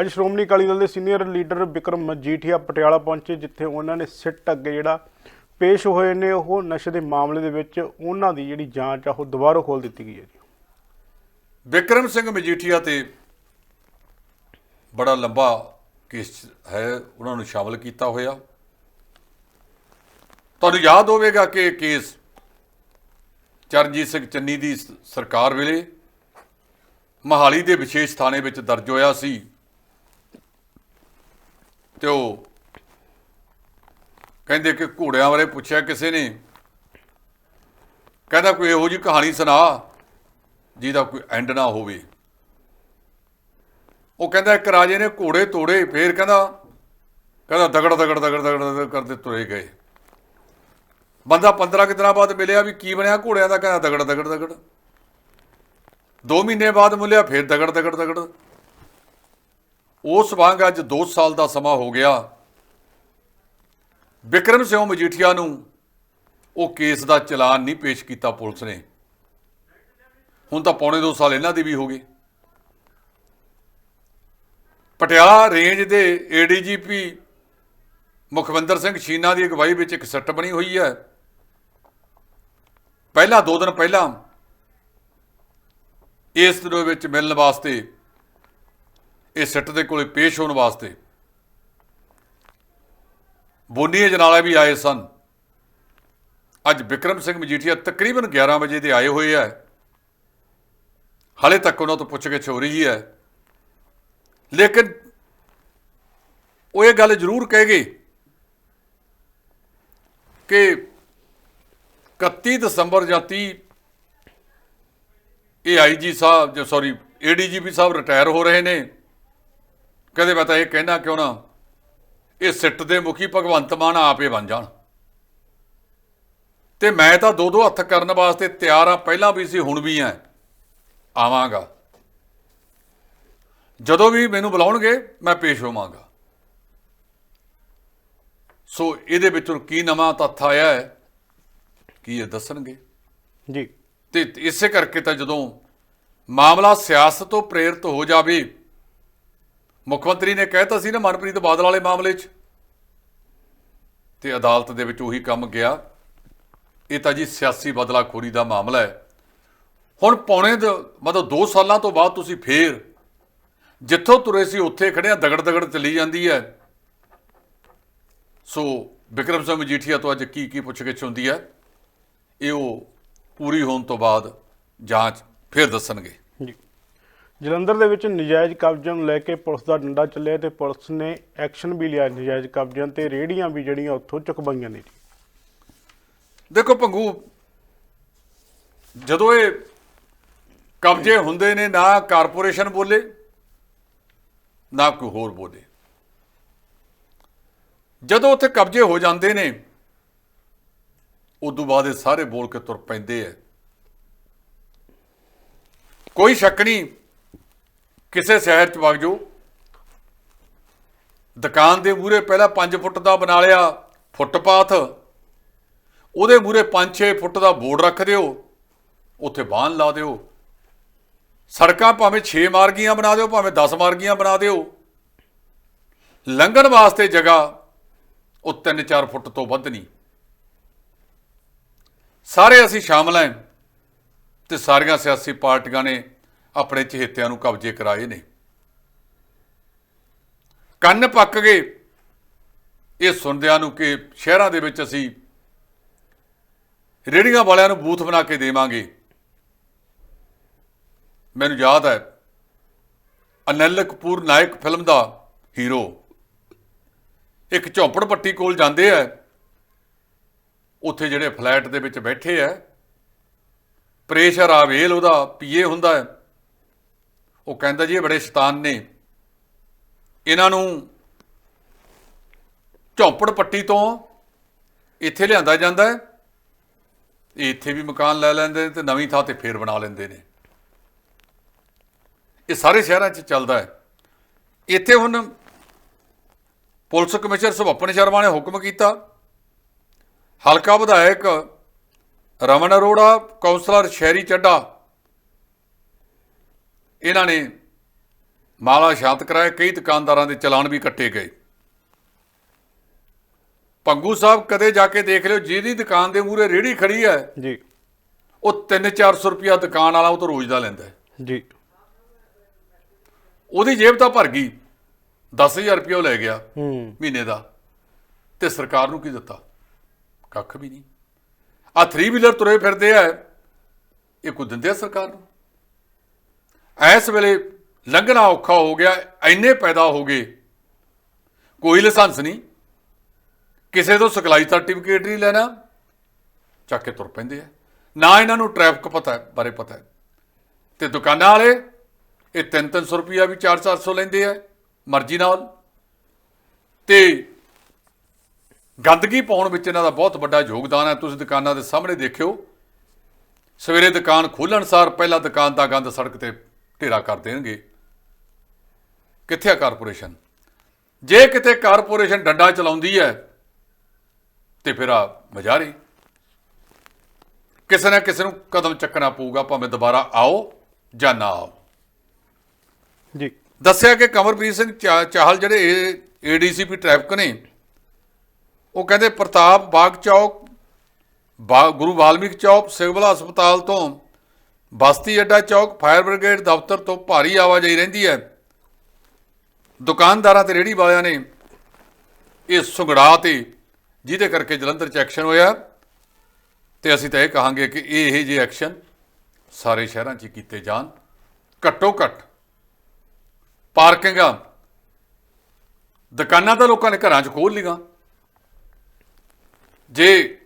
ਅੱਜ ਸ਼੍ਰੋਮਣੀ ਅਕਾਲੀ ਦਲ ਦੇ ਸੀਨੀਅਰ ਲੀਡਰ ਵਿਕਰਮ ਮਜੀਠੀਆ ਪਟਿਆਲਾ ਪਹੁੰਚੇ, ਜਿੱਥੇ ਉਹਨਾਂ ਨੇ ਸਿੱਟ ਅੱਗੇ ਜਿਹੜਾ ਪੇਸ਼ ਹੋਏ ਨੇ, ਉਹ ਨਸ਼ੇ ਦੇ ਮਾਮਲੇ ਦੇ ਵਿੱਚ ਉਹਨਾਂ ਦੀ ਜਿਹੜੀ ਜਾਂਚ ਆ, ਉਹ ਦੁਬਾਰਾ ਖੋਲ ਦਿੱਤੀ ਗਈ ਹੈ ਜੀ। ਵਿਕਰਮ ਸਿੰਘ ਮਜੀਠੀਆ ਤੇ ਬੜਾ ਲੰਬਾ ਕੇਸ ਹੈ, ਉਹਨਾਂ ਨੂੰ ਸ਼ਾਮਲ ਕੀਤਾ ਹੋਇਆ। ਤੁਹਾਨੂੰ ਯਾਦ ਹੋਵੇਗਾ ਕਿ ਇਹ ਕੇਸ ਚਰਨਜੀਤ ਸਿੰਘ ਚੰਨੀ ਦੀ ਸਰਕਾਰ ਵੇਲੇ ਮਹਾਲੀ ਦੇ ਵਿਸ਼ੇਸ਼ ਥਾਣੇ ਵਿੱਚ ਦਰਜ ਹੋਇਆ ਸੀ। ਤੇ ਉਹ ਕਹਿੰਦੇ ਕਿ ਘੋੜਿਆਂ ਬਾਰੇ ਪੁੱਛਿਆ ਕਿਸੇ ਨੇ। ਕਹਿੰਦਾ ਕੋਈ ਇਹੋ ਜਿਹੀ ਕਹਾਣੀ ਸੁਣਾ। ਜਿਹਦਾ ਕੋਈ ਐਂਡ ਨਾ ਹੋਵੇ। ਉਹ ਕਹਿੰਦਾ ਇੱਕ ਰਾਜੇ ਨੇ ਘੋੜੇ ਤੋੜੇ, ਫੇਰ ਕਹਿੰਦਾ ਕਹਿੰਦਾ ਦਗੜ ਦਗੜ ਦਗੜ ਦਗੜ ਦਗੜ ਕਰਦੇ ਤੁਰੇ ਗਏ। ਬੰਦਾ 15 ਕੁ ਦਿਨਾਂ ਬਾਅਦ ਮਿਲਿਆ ਵੀ ਕੀ ਬਣਿਆ ਘੋੜਿਆਂ ਦਾ, ਕਹਿੰਦਾ ਦਗੜ ਦਗੜ ਦਗੜ। 2 ਮਹੀਨੇ ਬਾਅਦ ਮਿਲਿਆ, ਫੇਰ ਦਗੜ ਦਗੜ ਦਗੜ। ਉਸ ਵਾਂਗ ਅੱਜ 2 ਸਾਲ ਦਾ ਸਮਾਂ ਹੋ ਗਿਆ। ਵਿਕਰਮ ਸਿੰਘ ਮਜੀਠੀਆ ਨੂੰ ਉਹ ਕੇਸ ਦਾ ਚਲਾਨ ਨਹੀਂ ਪੇਸ਼ ਕੀਤਾ ਪੁਲਿਸ ਨੇ। ਹੁਣ ਤਾਂ ਪੌਣੇ 2 ਸਾਲ ਇਹਨਾਂ ਦੇ ਵੀ ਹੋ ਗਏ ਪਟਿਆਲਾ ਰੇਂਜ ਦੇ ਏਡੀਜੀਪੀ ਮੁਖਵਿੰਦਰ ਸਿੰਘ ਛੀਨਾ ਦੀ ਅਗਵਾਈ ਵਿੱਚ ਇੱਕ ਸੱਟ ਬਣੀ ਹੋਈ ਹੈ। ਪਹਿਲਾਂ, ਦੋ ਦਿਨ ਪਹਿਲਾਂ ਇਸ ਦੇ ਵਿੱਚ ਮਿਲਣ ਵਾਸਤੇ ਇਹ ਸਿੱਟ ਦੇ ਕੋਲੇ ਪੇਸ਼ ਹੋਣ ਵਾਸਤੇ ਬੋਨੀ ਜਨਾਲਾ ਵੀ ਆਏ ਸਨ। ਅੱਜ ਵਿਕਰਮ ਸਿੰਘ ਮਜੀਠੀਆ ਤਕਰੀਬਨ 11 ਵਜੇ ਦੇ ਆਏ ਹੋਏ ਆ ਹਾਲੇ ਤੱਕ ਉਹਨਾਂ ਤੋਂ ਪੁੱਛਗਿੱਛ ਹੋ ਰਹੀ ਹੈ ਲੇਕਿਨ ਉਹ ਇਹ ਗੱਲ ਜ਼ਰੂਰ ਕਹਿ ਗਏ ਕਿ 31 ਦਸੰਬਰ ਜਾਂ 30 ਇਹ ਆਈਜੀ ਸਾਹਿਬ ਜੋ ਸੌਰੀ ਏਡੀਜੀਪੀ ਸਾਹਿਬ ਰਿਟਾਇਰ ਹੋ ਰਹੇ ਨੇ। ਕਦੇ ਮੈਂ ਤਾਂ ਇਹ ਕਹਿਣਾ ਕਿਉਂ ਨਾ, ਇਹ ਸਿੱਟ ਦੇ ਮੁਖੀ ਭਗਵੰਤ ਮਾਨ ਆਪੇ ਬਣ ਜਾਣ। ਤੇ ਮੈਂ ਤਾਂ ਦੋ ਦੋ ਹੱਥ ਕਰਨ ਵਾਸਤੇ ਤਿਆਰ ਆ, ਪਹਿਲਾਂ ਵੀ ਸੀ, ਹੁਣ ਵੀ ਆ। ਆਵਾਂਗਾ। ਜਦੋਂ ਵੀ ਮੈਨੂੰ ਬੁਲਾਉਣਗੇ ਮੈਂ ਪੇਸ਼ ਹੋਵਾਂਗਾ। ਸੋ ਇਹਦੇ ਵਿੱਚੋਂ ਕੀ ਨਵਾਂ ਤੱਥ ਆਇਆ ਹੈ ਕੀ ਇਹ ਦੱਸਣਗੇ? ਜੀ। ਤੇ ਇਸੇ ਕਰਕੇ ਤਾਂ ਜਦੋਂ ਮਾਮਲਾ ਸਿਆਸਤ ਤੋਂ ਪ੍ਰੇਰਿਤ ਹੋ ਜਾਵੇ ਮੁੱਖ ਮੰਤਰੀ ਨੇ ਕਹਿਤਾ ਸੀ ਨਾ ਮਨਪ੍ਰੀਤ ਬਾਦਲ ਵਾਲੇ ਮਾਮਲੇ 'ਚ ਤੇ ਅਦਾਲਤ ਦੇ ਵਿੱਚ ਉਹੀ ਕੰਮ ਗਿਆ। ਇਹ ਤਾਂ ਜੀ ਸਿਆਸੀ ਬਦਲਾਖੋਰੀ ਦਾ ਮਾਮਲਾ ਹੈ। ਹੁਣ ਪੌਣੇ ਦ- ਮਤਲਬ 2 ਸਾਲਾਂ ਤੋਂ ਬਾਅਦ ਤੁਸੀਂ ਫੇਰ ਜਿੱਥੋਂ ਤੁਰੇ ਸੀ ਉੱਥੇ ਖੜੇ ਆ ਦਗੜ ਦਗੜ ਚੱਲੀ ਜਾਂਦੀ ਹੈ ਸੋ ਵਿਕਰਮ ਸਿੰਘ ਮਜੀਠੀਆ ਤੋਂ ਅੱਜ ਕੀ ਕੀ ਪੁੱਛਗਿੱਛ ਹੁੰਦੀ ਹੈ ਇਹ ਉਹ ਪੂਰੀ ਹੋਣ ਤੋਂ ਬਾਅਦ ਜਾਂਚ ਫਿਰ ਦੱਸਣਗੇ। ਜੀ। ਜਲੰਧਰ ਦੇ ਵਿੱਚ ਨਜਾਇਜ਼ ਕਬਜ਼ਿਆਂ ਨੂੰ ਲੈ ਕੇ ਪੁਲਿਸ ਦਾ ਡੰਡਾ ਚੱਲਿਆ ਤੇ ਪੁਲਿਸ ਨੇ ਐਕਸ਼ਨ ਵੀ ਲਿਆ ਨਜਾਇਜ਼ ਕਬਜ਼ਿਆਂ ਤੇ ਰੇੜੀਆਂ ਵੀ ਜਿਹੜੀਆਂ ਉੱਥੋਂ ਚੁਕਵਾਈਆਂ ਨੇ ਦੇਖੋ ਪੰਗੂ ਜਦੋਂ ਇਹ ਕਬਜ਼ੇ ਹੁੰਦੇ ਨੇ, ਨਾ ਕਾਰਪੋਰੇਸ਼ਨ ਬੋਲੇ, ਨਾ ਕੋਈ ਹੋਰ ਬੋਲੇ। ਜਦੋਂ ਉੱਥੇ ਕਬਜ਼ੇ ਹੋ ਜਾਂਦੇ ਨੇ, ਉਦੋਂ ਬਾਅਦ ਇਹ ਸਾਰੇ ਬੋਲ ਕੇ ਤੁਰ ਪੈਂਦੇ ਐ। ਕੋਈ ਸ਼ੱਕ ਨਹੀਂ, ਕਿਸੇ ਸ਼ਹਿਰ ਚ ਵਗ ਜਾਓ। ਦੁਕਾਨ ਦੇ ਮੂਹਰੇ ਪਹਿਲਾਂ 5 ਫੁੱਟ ਦਾ ਬਣਾ ਲਿਆ ਫੁੱਟਪਾਥ, ਉਹਦੇ ਮੂਹਰੇ 5-6 ਫੁੱਟ ਦਾ ਬੋਰਡ ਰੱਖ ਦਿਓ, ਉੱਥੇ ਬਾਹਨ ਲਾ ਦਿਓ। ਸੜਕਾਂ ਭਾਵੇਂ 6 ਮਾਰਗੀਆਂ ਬਣਾ ਦਿਓ, ਭਾਵੇਂ 10 ਮਾਰਗੀਆਂ ਬਣਾ ਦਿਓ। ਲੰਘਣ ਵਾਸਤੇ ਜਗ੍ਹਾ ਉਹ 3-4 ਫੁੱਟ ਤੋਂ ਵੱਧ ਨਹੀਂ। ਸਾਰੇ ਅਸੀਂ ਸ਼ਾਮਲ ਹਾਂ ਤੇ ਸਾਰੀਆਂ ਸਿਆਸੀ ਪਾਰਟੀਆਂ ਨੇ ਆਪਣੇ ਚਹੇਤਿਆਂ ਨੂੰ ਕਬਜ਼ੇ ਕਰਾਏ ਨੇ। ਕੰਨ ਪੱਕ ਗਏ ਇਹ ਸੁਣਦਿਆਂ ਨੂੰ ਕਿ ਸ਼ਹਿਰਾਂ ਦੇ ਵਿੱਚ ਅਸੀਂ ਰੇੜੀਆਂ ਵਾਲਿਆਂ ਨੂੰ ਬੂਥ ਬਣਾ ਕੇ ਦੇਵਾਂਗੇ। ਮੈਨੂੰ ਯਾਦ ਹੈ, ਅਨਿਲ ਕਪੂਰ ਨਾਇਕ ਫਿਲਮ ਦਾ ਹੀਰੋ ਇੱਕ ਝੌਂਪੜ ਪੱਟੀ ਕੋਲ ਜਾਂਦੇ ਆ ਉੱਥੇ ਜਿਹੜੇ ਫਲੈਟ ਦੇ ਵਿੱਚ ਬੈਠੇ ਆ ਪ੍ਰੇਸ਼ਰ ਆਵੇਲ ਉਹਦਾ ਪੀਏ ਹੁੰਦਾ ਉਹ ਕਹਿੰਦਾ ਜੀ ਇਹ ਬੜੇ ਸ਼ੈਤਾਨ ਨੇ। ਇਹਨਾਂ ਨੂੰ ਝੌਂਪੜ ਪੱਟੀ ਤੋਂ ਇੱਥੇ ਲਿਆਂਦਾ ਜਾਂਦਾ ਹੈ ਇਹ ਇੱਥੇ ਵੀ ਮਕਾਨ ਲੈ ਲੈਂਦੇ ਨੇ ਤੇ ਨਵੀਂ ਥਾਂ ਤੇ ਫੇਰ ਬਣਾ ਲੈਂਦੇ ਨੇ। ਇਹ ਸਾਰੇ ਸ਼ਹਿਰਾਂ 'ਚ ਚੱਲਦਾ ਹੈ। ਇੱਥੇ ਹੁਣ ਪੁਲਿਸ ਕਮਿਸ਼ਨਰ ਸੁਭੱਪਨ ਸ਼ਰਮਾ ਨੇ ਹੁਕਮ ਕੀਤਾ। ਹਲਕਾ ਵਿਧਾਇਕ ਰਮਨ ਅਰੋੜਾ ਕੌਂਸਲਰ ਸ਼ਹਿਰੀ ਚੱਡਾ ਇਹਨਾਂ ਨੇ ਮਾਲਾ ਸ਼ਾਂਤ ਕਰਾਏ ਕਈ ਦੁਕਾਨਦਾਰਾਂ ਦੇ ਚਲਾਨ ਵੀ ਕੱਟੇ ਗਏ। ਪੰਗੂ ਸਾਹਿਬ ਕਦੇ ਜਾ ਕੇ ਦੇਖ ਲਿਓ ਜਿਹਦੀ ਦੁਕਾਨ ਦੇ ਮੂਹਰੇ ਰੇੜੀ ਖੜੀ ਹੈ ਜੀ। ਉਹ 3-400 ਰੁਪਿਆ ਦੁਕਾਨ ਵਾਲਾ ਉਹ ਤੋਂ ਰੋਜ਼ ਦਾ ਲੈਂਦਾ ਹੈ। ਜੀ। ਉਹਦੀ ਜੇਬ ਤਾਂ ਭਰ ਗਈ। 10000 ਰੁਪਇਆ ਉਹ ਲੈ ਗਿਆ ਹੂੰ। ਮਹੀਨੇ ਦਾ। ਤੇ ਸਰਕਾਰ ਨੂੰ ਕੀ ਦਿੱਤਾ? ਕੱਖ ਵੀ ਨਹੀਂ। ਆ 3 ਵੀਲਰ ਤੁਰੇ ਫਿਰਦੇ ਆ। ਇਹ ਕੋਈ ਦਿੰਦੇ ਆ ਸਰਕਾਰ ਨੂੰ? ਐਸ ਵੇਲੇ ਲੰਘਣਾ ਔਖਾ ਹੋ ਗਿਆ ਐਨੇ ਪੈਦਾ ਹੋ ਗਏ। ਕੋਈ ਲਾਇਸੈਂਸ ਨਹੀਂ। ਕਿਸੇ ਤੋਂ ਸਿਖਲਾਈ ਸਰਟੀਫਿਕੇਟ ਨਹੀਂ ਲੈਣਾ। ਚੱਕ ਕੇ ਤੁਰ ਪੈਂਦੇ ਆ। ਨਾ ਇਹਨਾਂ ਨੂੰ ਟ੍ਰੈਫਿਕ ਪਤਾ ਹੈ ਬਾਰੇ ਪਤਾ ਤੇ ਦੁਕਾਨਾਂ ਵਾਲੇ ਇਹ 3-300 ਰੁਪਿਆ ਵੀ 4-400 ਲੈਂਦੇ ਆ, ਮਰਜ਼ੀ ਨਾਲ। ਤੇ ਗੰਦਗੀ ਪਾਉਣ ਵਿੱਚ ਇਹਨਾਂ ਦਾ ਬਹੁਤ ਵੱਡਾ ਯੋਗਦਾਨ ਹੈ। ਤੁਸੀਂ ਦੁਕਾਨਾਂ ਦੇ ਸਾਹਮਣੇ ਦੇਖਿਓ, ਸਵੇਰੇ ਦੁਕਾਨ ਖੋਲ੍ਹਣ ਸਾਰ ਪਹਿਲਾਂ ਦੁਕਾਨ ਦਾ ਗੰਦ ਸੜਕ ਤੇ ਢੇਰਾ ਕਰ ਦੇਣਗੇ। ਕਿੱਥੇ ਆ ਕਾਰਪੋਰੇਸ਼ਨ? ਜੇ ਕਿਤੇ ਕਾਰਪੋਰੇਸ਼ਨ ਡੰਡਾ ਚਲਾਉਂਦੀ ਹੈ, ਤੇ ਫਿਰ ਆ ਮਜ਼ਾਰੀ। ਕਿਸੇ ਨਾ ਕਿਸੇ ਨੂੰ ਕਦਮ ਚੱਕਣਾ ਪਊਗਾ, ਭਾਵੇਂ ਦੁਬਾਰਾ ਆਓ ਜਾਂ ਨਾ ਆਓ। ਜੀ। ਦੱਸਿਆ ਕਿ ਕਮਰਪ੍ਰੀਤ ਸਿੰਘ ਚਾ- ਚਾਹਲ ਜਿਹੜੇ ਏਡੀਸੀਪੀ ਟ੍ਰੈਫਿਕ ਨੇ, ਉਹ ਕਹਿੰਦੇ ਪ੍ਰਤਾਪ ਬਾਗ ਚੌਕ, ਬਾ- ਗੁਰੂ ਵਾਲਮੀਕ ਚੌਕ, ਸਿਵਲ ਹਸਪਤਾਲ ਤੋਂ ਬਸਤੀ ਅੱਡਾ ਚੌਕ, ਫਾਇਰ ਬ੍ਰਿਗੇਡ ਦਫ਼ਤਰ ਤੋਂ ਭਾਰੀ ਆਵਾਜਾਈ ਰਹਿੰਦੀ ਹੈ। ਦੁਕਾਨਦਾਰਾਂ ਤੇ ਰੇਹੜੀ ਵਾਲਿਆਂ ਨੇ ਇਹ ਸੁੰਗੜਾ ਤੇ ਜਿਹਦੇ ਕਰਕੇ ਜਲੰਧਰ ਚ ਐਕਸ਼ਨ ਹੋਇਆ। ਤੇ ਅਸੀਂ ਤਾਂ ਇਹ ਕਹਾਂਗੇ ਕਿ ਇਹ ਇਹ ਜਿਹੇ ਐਕਸ਼ਨ ਸਾਰੇ ਸ਼ਹਿਰਾਂ 'ਚ ਕੀਤੇ ਜਾਣ। ਘੱਟੋ ਘੱਟ ਪਾਰਕਿੰਗਾਂ ਦੁਕਾਨਾਂ ਤਾਂ ਲੋਕਾਂ ਨੇ ਘਰਾਂ 'ਚ ਖੋਲ ਲਈਆਂ। ਜੇ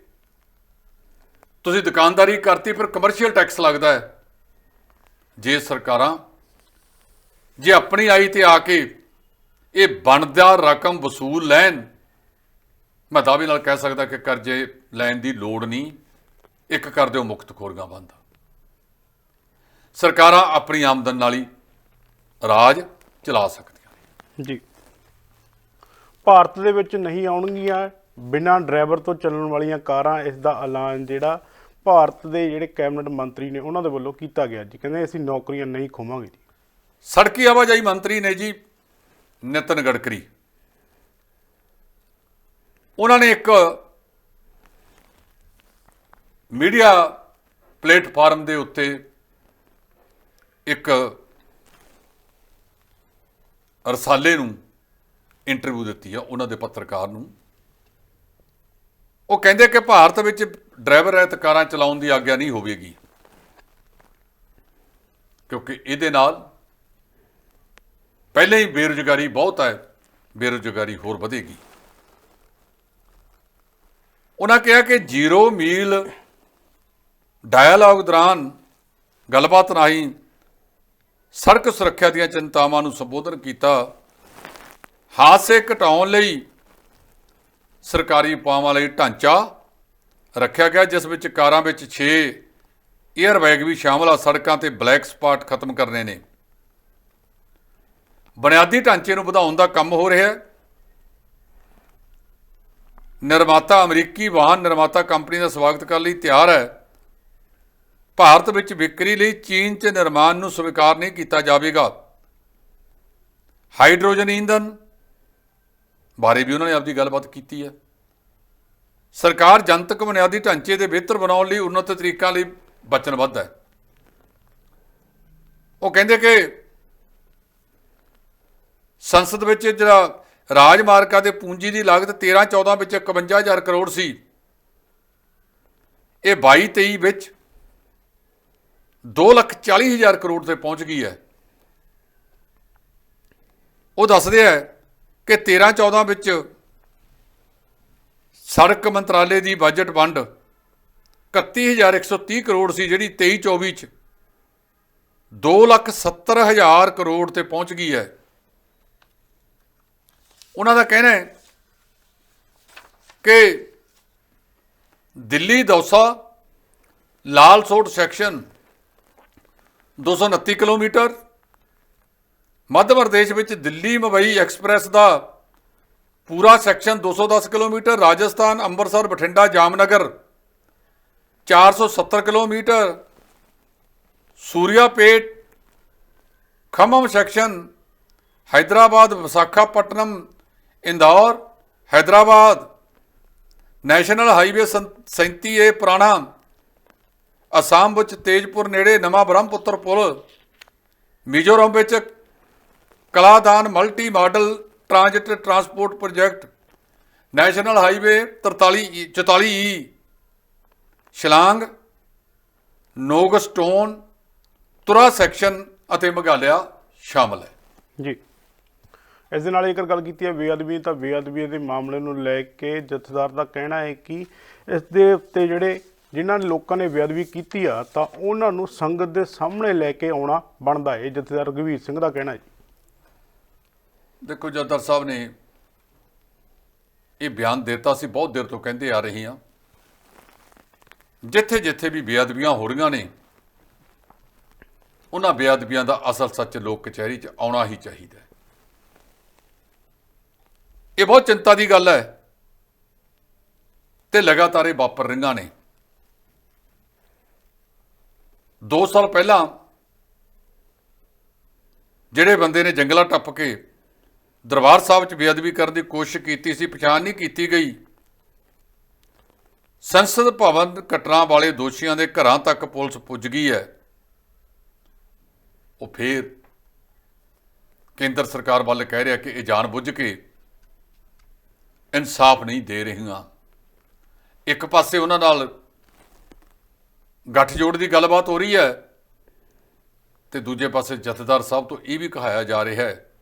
ਤੁਸੀਂ ਦੁਕਾਨਦਾਰੀ ਕਰਤੀ, ਫਿਰ ਕਮਰਸ਼ੀਅਲ ਟੈਕਸ ਲੱਗਦਾ ਹੈ। ਜੇ ਸਰਕਾਰਾਂ, ਜੇ ਆਪਣੀ ਆਈ ਤੇ ਆ ਕੇ ਇਹ ਬਣਦਾ ਰਕਮ ਵਸੂਲ ਲੈਣ, ਮੈਂ ਦਾਅਵੇ ਨਾਲ ਕਹਿ ਸਕਦਾ ਕਿ ਕਰਜ਼ੇ ਲੈਣ ਦੀ ਲੋੜ ਨਹੀਂ। ਇੱਕ ਕਰ ਦਿਓ ਮੁਕਤ ਖੋਰੀਆਂ ਬੰਦ। ਸਰਕਾਰਾਂ ਆਪਣੀ ਆਮਦਨ ਨਾਲ ਹੀ ਰਾਜ ਚਲਾ ਸਕਦੀਆਂ ਜੀ। ਭਾਰਤ ਦੇ ਵਿੱਚ ਨਹੀਂ ਆਉਣਗੀਆਂ ਬਿਨਾਂ ਡਰਾਈਵਰ ਤੋਂ ਚੱਲਣ ਵਾਲੀਆਂ ਕਾਰਾਂ ਇਸ ਦਾ ਐਲਾਨ ਜਿਹੜਾ ਭਾਰਤ ਦੇ ਜਿਹੜੇ ਕੈਬਨਿਟ ਮੰਤਰੀ ਨੇ ਉਹਨਾਂ ਦੇ ਵੱਲੋਂ ਕੀਤਾ ਗਿਆ ਜੀ। ਕਹਿੰਦੇ ਅਸੀਂ ਨੌਕਰੀਆਂ ਨਹੀਂ ਖੋਵਾਂਗੇ ਜੀ। ਸੜਕੀ ਆਵਾਜਾਈ ਮੰਤਰੀ ਨੇ ਜੀ ਨਿਤਨ ਗਡਕਰੀ। ਉਹਨਾਂ ਨੇ ਇੱਕ ਮੀਡੀਆ ਪਲੇਟਫਾਰਮ ਦੇ ਉੱਤੇ ਇੱਕ ਰਸਾਲੇ ਨੂੰ ਇੰਟਰਵਿਊ ਦਿੱਤੀ ਆ, ਉਹਨਾਂ ਦੇ ਪੱਤਰਕਾਰ ਨੂੰ। ਉਹ ਕਹਿੰਦੇ ਕਿ ਭਾਰਤ ਵਿੱਚ ਡਰਾਈਵਰ ਰਹਿਤ ਕਾਰਾਂ ਚਲਾਉਣ ਦੀ ਆਗਿਆ ਨਹੀਂ ਹੋਵੇਗੀ। ਕਿਉਂਕਿ ਇਹਦੇ ਨਾਲ ਪਹਿਲਾਂ ਹੀ ਬੇਰੁਜ਼ਗਾਰੀ ਬਹੁਤ ਹੈ, ਬੇਰੁਜ਼ਗਾਰੀ ਹੋਰ ਵਧੇਗੀ। ਉਹਨਾਂ ਕਿਹਾ ਕਿ ਜ਼ੀਰੋ ਮੀਲ ਡਾਇਲਾਗ ਦੌਰਾਨ ਗੱਲਬਾਤ ਰਾਹੀਂ ਸੜਕ ਸੁਰੱਖਿਆ ਦੀਆਂ ਚਿੰਤਾਵਾਂ ਨੂੰ ਸੰਬੋਧਨ ਕੀਤਾ। ਹਾਦਸੇ ਘਟਾਉਣ ਲਈ ਸਰਕਾਰੀ ਉਪਾਵਾਂ ਲਈ ਢਾਂਚਾ ਰੱਖਿਆ ਗਿਆ, ਜਿਸ ਵਿੱਚ ਕਾਰਾਂ ਵਿੱਚ 6 에ਅਰ ਬੈਗ ਵੀ ਸ਼ਾਮਲ ਆ। ਸੜਕਾਂ ਤੇ ਬਲੈਕ ਸਪਾਟ ਖਤਮ ਕਰਨੇ ਨੇ। ਬੁਨਿਆਦੀ ਢਾਂਚੇ ਨੂੰ ਵਧਾਉਣ ਦਾ ਕੰਮ ਹੋ ਰਿਹਾ ਹੈ। ਨਿਰਮਾਤਾ ਅਮਰੀਕੀ ਵਾਹਨ ਨਿਰਮਾਤਾ ਕੰਪਨੀ ਦਾ ਸਵਾਗਤ ਕਰਨ ਲਈ ਤਿਆਰ ਹੈ। ਭਾਰਤ ਵਿੱਚ ਵਿਕਰੀ ਲਈ ਚੀਨ 'ਚ ਨਿਰਮਾਣ ਨੂੰ ਸਵੀਕਾਰ ਨਹੀਂ ਕੀਤਾ ਜਾਵੇਗਾ। ਹਾਈਡਰੋਜਨ ਈਂਧਨ ਬਾਰੇ ਵੀ ਉਹਨਾਂ ਨੇ ਆਪਦੀ ਗੱਲਬਾਤ ਕੀਤੀ ਹੈ। ਸਰਕਾਰ ਜਨਤਕ ਬੁਨਿਆਦੀ ਢਾਂਚੇ ਦੇ ਬਿਹਤਰ ਬਣਾਉਣ ਲਈ ਉન્નਤ ਤਰੀਕਾਂ ਲਈ ਵਚਨਬੱਧ ਹੈ। ਉਹ ਕਹਿੰਦੇ ਕਿ ਸੰਸਦ ਵਿੱਚ ਜਿਹੜਾ ਰਾਜ ਮਾਰਕਾਂ ਦੇ ਪੂੰਜੀ ਦੀ ਲਾਗਤ 13 14 ਵਿੱਚ 51000 ਕਰੋੜ ਸੀ, ਇਹ 22 23 ਵਿੱਚ 240000 ਕਰੋੜ ਤੇ ਪਹੁੰਚ ਗਈ ਹੈ। ਉਹ ਦੱਸਦੇ ਹੈ ਕਿ 13 14 ਵਿੱਚ ਸੜਕ ਮੰਤਰਾਲੇ ਦੀ ਬਜਟ ਵੰਡ 31130 ਕਰੋੜ ਸੀ, ਜਿਹੜੀ 23 24 ਚ 270000 ਕਰੋੜ ਤੇ ਪਹੁੰਚ ਗਈ ਹੈ। ਉਹਨਾਂ ਦਾ ਕਹਿਣਾ ਹੈ ਕਿ Delhi Dausa Lalsot section 229 kilometre. Madhya Pradesh ਵਿੱਚ ਦਿੱਲੀ ਮੁੰਬਈ ਐਕਸਪ੍ਰੈਸ ਦਾ ਪੂਰਾ section 210 kilometre, Rajasthan, Amritsar, Bathinda, Jamnagar 470 kilometre. Suryapet Khammam section Hyderabad Visakhapatnam, Indore Hyderabad national highway 37A ਪੁਰਾਣਾ ਅਸਾਮ ਵਿੱਚ ਤੇਜਪੁਰ ਨੇੜੇ ਨਵਾਂ ਬ੍ਰਹਮਪੁੱਤਰ ਪੁਲ, ਮਿਜ਼ੋਰਮ ਵਿੱਚ Kaladan multi modal transit transport project, national highway 43 44 E, Shillong, Nongstoin, Tura section ਅਤੇ ਮੇਘਾਲਿਆ ਸ਼ਾਮਲ ਹੈ। ਜੀ। ਇਸ ਦੇ ਨਾਲ ਜੇਕਰ ਗੱਲ ਕੀਤੀ ਹੈ ਬੇਅਦਬੀ, ਤਾਂ ਬੇਅਦਬੀ ਦੇ ਮਾਮਲੇ ਨੂੰ ਲੈ ਕੇ ਜਥੇਦਾਰ ਦਾ ਕਹਿਣਾ ਹੈ ਕਿ ਇਸ ਦੇ ਉੱਤੇ ਜਿਹੜੇ ਜਿਨ੍ਹਾਂ ਨੇ ਲੋਕਾਂ ਨੇ ਬੇਅਦਬੀ ਕੀਤੀ ਆ, ਤਾਂ ਉਹਨਾਂ ਨੂੰ ਸੰਗਤ ਦੇ ਸਾਹਮਣੇ ਲੈ ਕੇ ਆਉਣਾ ਬਣਦਾ ਹੈ। ਜਥੇਦਾਰ ਰਘਵੀਰ ਸਿੰਘ ਦਾ ਕਹਿਣਾ ਹੈ ਜੀ। ਦੇਖੋ ਜੱਦਰ ਸਾਹਿਬ ਨੇ ਇਹ ਬਿਆਨ ਦਿੱਤਾ ਸੀ, ਬਹੁਤ ਦੇਰ ਤੋਂ ਕਹਿੰਦੇ ਆ ਰਹੇ ਹਾਂ। ਜਿੱਥੇ ਜਿੱਥੇ ਵੀ ਬੇਅਦਬੀਆਂ ਹੋ ਰਹੀਆਂ ਨੇ, ਉਹਨਾਂ ਬੇਅਦਬੀਆਂ ਦਾ ਅਸਲ ਸੱਚ ਲੋਕ ਕਚਹਿਰੀ 'ਚ ਆਉਣਾ ਹੀ ਚਾਹੀਦਾ ਇਹ ਬਹੁਤ ਚਿੰਤਾ ਦੀ ਗੱਲ ਹੈ ਤੇ ਲਗਾਤਾਰ ਇਹ ਵਾਪਰ ਰਹੀਆਂ ਨੇ। 2 ਸਾਲ ਪਹਿਲਾਂ ਜਿਹੜੇ ਬੰਦੇ ਨੇ ਜੰਗਲਾ ਟੱਪ ਕੇ ਦਰਬਾਰ ਸਾਹਿਬ 'ਚ ਬੇਅਦਬੀ ਕਰਨ ਦੀ ਕੋਸ਼ਿਸ਼ ਕੀਤੀ ਸੀ, ਪਛਾਣ ਨਹੀਂ ਕੀਤੀ ਗਈ। ਸੰਸਦ ਭਵਨ ਘਟਨਾ ਵਾਲੇ ਦੋਸ਼ੀਆਂ ਦੇ ਘਰਾਂ ਤੱਕ ਪੁਲਿਸ ਪੁੱਜ ਗਈ ਹੈ। ਉਹ ਫੇਰ ਕੇਂਦਰ ਸਰਕਾਰ ਵੱਲ ਕਹਿ ਰਿਹਾ ਕਿ ਇਹ ਜਾਣ ਬੁੱਝ ਕੇ ਇਨਸਾਫ ਨਹੀਂ ਦੇ ਰਹੀਆਂ। ਇੱਕ ਪਾਸੇ ਉਹਨਾਂ ਨਾਲ ਗੱਠਜੋੜ ਦੀ ਗੱਲਬਾਤ ਹੋ ਰਹੀ ਹੈ। ਤੇ ਦੂਜੇ ਪਾਸੇ ਜਥੇਦਾਰ ਸਾਹਿਬ ਤੋਂ ਇਹ ਵੀ ਕਹਾਇਆ ਜਾ ਰਿਹਾ ਹੈ।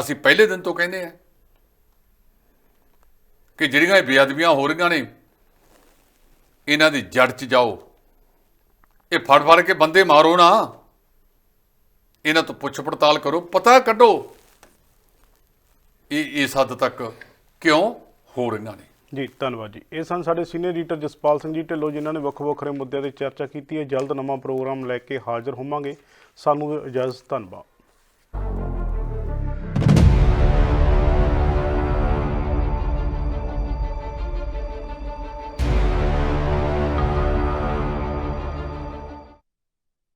ਅਸੀਂ ਪਹਿਲੇ ਦਿਨ ਤੋਂ ਕਹਿੰਦੇ ਆ ਕਿ ਜਿਹੜੀਆਂ ਇਹ ਬੇਅਦਬੀਆਂ ਹੋ ਰਹੀਆਂ ਨੇ, ਇਹਨਾਂ ਦੀ ਜੜ 'ਚ ਜਾਓ। ਇਹ ਫੜ ਫੜ ਕੇ ਬੰਦੇ ਮਾਰੋ ਨਾ। ਇਹਨਾਂ ਤੋਂ ਪੁੱਛ ਪੜਤਾਲ ਕਰੋ। ਪਤਾ ਕੱਢੋ। ਇਹ ਇਸ ਹੱਦ ਤੱਕ ਕਿਉਂ ਹੋ ਰਹੀਆਂ ਨੇ? ਜੀ, ਧੰਨਵਾਦ ਜੀ। ਇਹ ਸਨ ਸਾਡੇ ਸੀਨੀਅਰ ਐਡੀਟਰ ਜਸਪਾਲ ਸਿੰਘ ਜੀ। ਢਿੱਲੋਂ ਜਿਨ੍ਹਾਂ ਨੇ ਵੱਖ ਵੱਖਰੇ ਮੁੱਦਿਆਂ ਤੇ ਚਰਚਾ ਕੀਤੀ ਹੈ। ਜਲਦ ਨਵਾਂ ਪ੍ਰੋਗਰਾਮ ਲੈ ਕੇ ਹਾਜ਼ਰ ਹੋਵਾਂਗੇ। ਸਾਨੂੰ ਇਜਾਜ਼ਤ, ਧੰਨਵਾਦ।